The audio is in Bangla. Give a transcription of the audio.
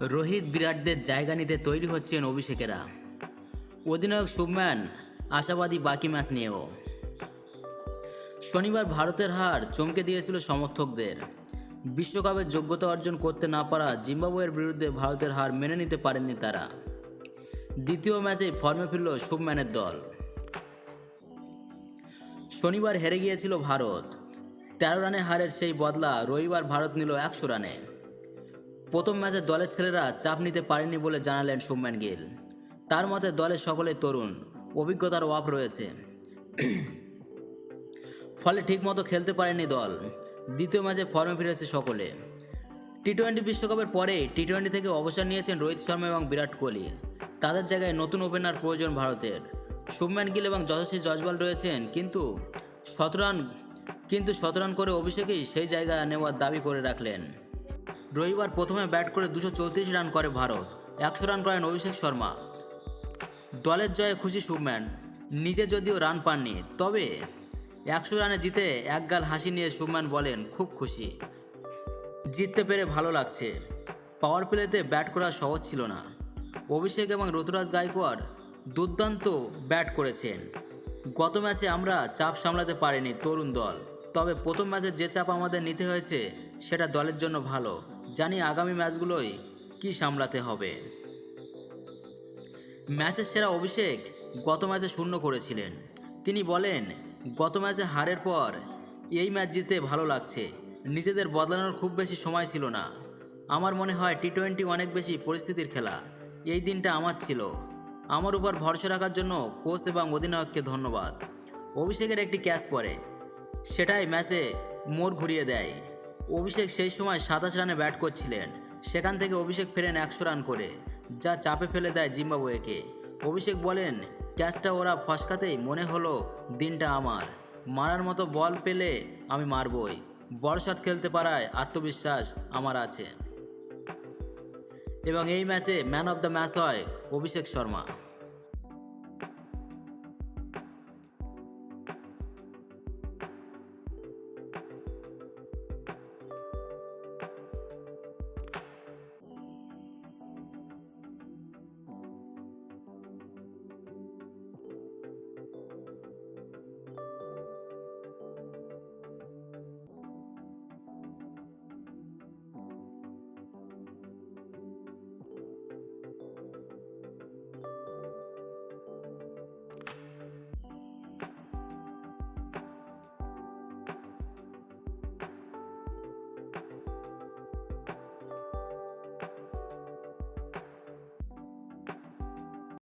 রোহিত বিরাটদের জায়গা নিতে তৈরি হচ্ছেন অভিষেকেরা। অধিনায়ক শুভম্যান আশাবাদী বাকি ম্যাচ নিয়েও। শনিবার ভারতের হার চমকে দিয়েছিল সমর্থকদের। বিশ্বকাপের যোগ্যতা অর্জন করতে না পারা জিম্বাবুয়ের বিরুদ্ধে ভারতের হার মেনে নিতে পারেননি তারা। দ্বিতীয় ম্যাচে ফর্মে ফিরল শুভম্যানের দল। শনিবার হেরে গিয়েছিল ভারত। তেরো রানে হারের সেই বদলা রবিবার ভারত নিল একশো রানে। প্রথম ম্যাচে দলের ছেলেরা চাপ নিতে পারেনি বলে জানালেন শুভম্যান গিল। তার মতে দলের সকলে তরুণ, অভিজ্ঞতার অভাব রয়েছে। ফলে ঠিকমতো খেলতে পারেনি দল। দ্বিতীয় ম্যাচে ফর্মে ফিরেছে সকলে। টি টোয়েন্টি বিশ্বকাপের পরে টি টোয়েন্টি থেকে অবসর নিয়েছেন রোহিত শর্মা এবং বিরাট কোহলি। তাদের জায়গায় নতুন ওপেনার প্রয়োজন ভারতের। শুভম্যান গিল এবং যশস্বী জজবাল রয়েছেন, কিন্তু শতরান কিন্তু শতরান করে অভিষেকেই সেই জায়গা নেওয়ার দাবি করে রাখলেন। রবিবার প্রথমে ব্যাট করে দুশো চৌত্রিশ রান করে ভারত। একশো রান করেন অভিষেক শর্মা। দলের জয়ে খুশি শুভম্যান। নিজে যদিও রান পাননি, তবে একশো রানে জিতে একগাল হাসি নিয়ে শুভম্যান বলেন, খুব খুশি। জিততে পেরে ভালো লাগছে। পাওয়ার প্লেতে ব্যাট করা সহজ ছিল না। অভিষেক এবং ঋতুরাজ গায়কোয়াড় দুর্দান্ত ব্যাট করেছেন। গত ম্যাচে আমরা চাপ সামলাতে পারিনি তরুণ দল, তবে প্রথম ম্যাচে যে চাপ আমাদের নিতে হয়েছে, সেটা দলের জন্য ভালো। জানি আগামী ম্যাচগুলোই কি সামলাতে হবে। ম্যাচের সেরা অভিষেক গত ম্যাচে শূন্য করেছিলেন। তিনি বলেন, গত ম্যাচে হারের পর এই ম্যাচ জিতে ভালো লাগছে। নিজেদের বদলানোর খুব বেশি সময় ছিল না। আমার মনে হয় টি টোয়েন্টি অনেক বেশি পরিস্থিতির খেলা। এই দিনটা আমার ছিল। আমার উপর ভরসা রাখার জন্য কোচ এবং অধিনায়ককে ধন্যবাদ। অভিষেকের একটি ক্যাচ পড়ে সেটাই ম্যাচে মোড় ঘুরিয়ে দেয়। অভিষেক সেই সময় সাতাশ রানে ব্যাট করছিলেন। সেখান থেকে অভিষেক ফেরেন একশো রান করে, যা চাপে ফেলে দেয় জিম্বাবুয়েকে। অভিষেক বলেন, ক্যাচটা ওরা ফসকাতেই মনে হলো, দিনটা আমার। মারার মতো বল পেলে আমি মারবই। বড় শট খেলতে পারায় আত্মবিশ্বাস আমার আছে। এবং এই ম্যাচে ম্যান অফ দ্য ম্যাচ হয় অভিষেক শর্মা।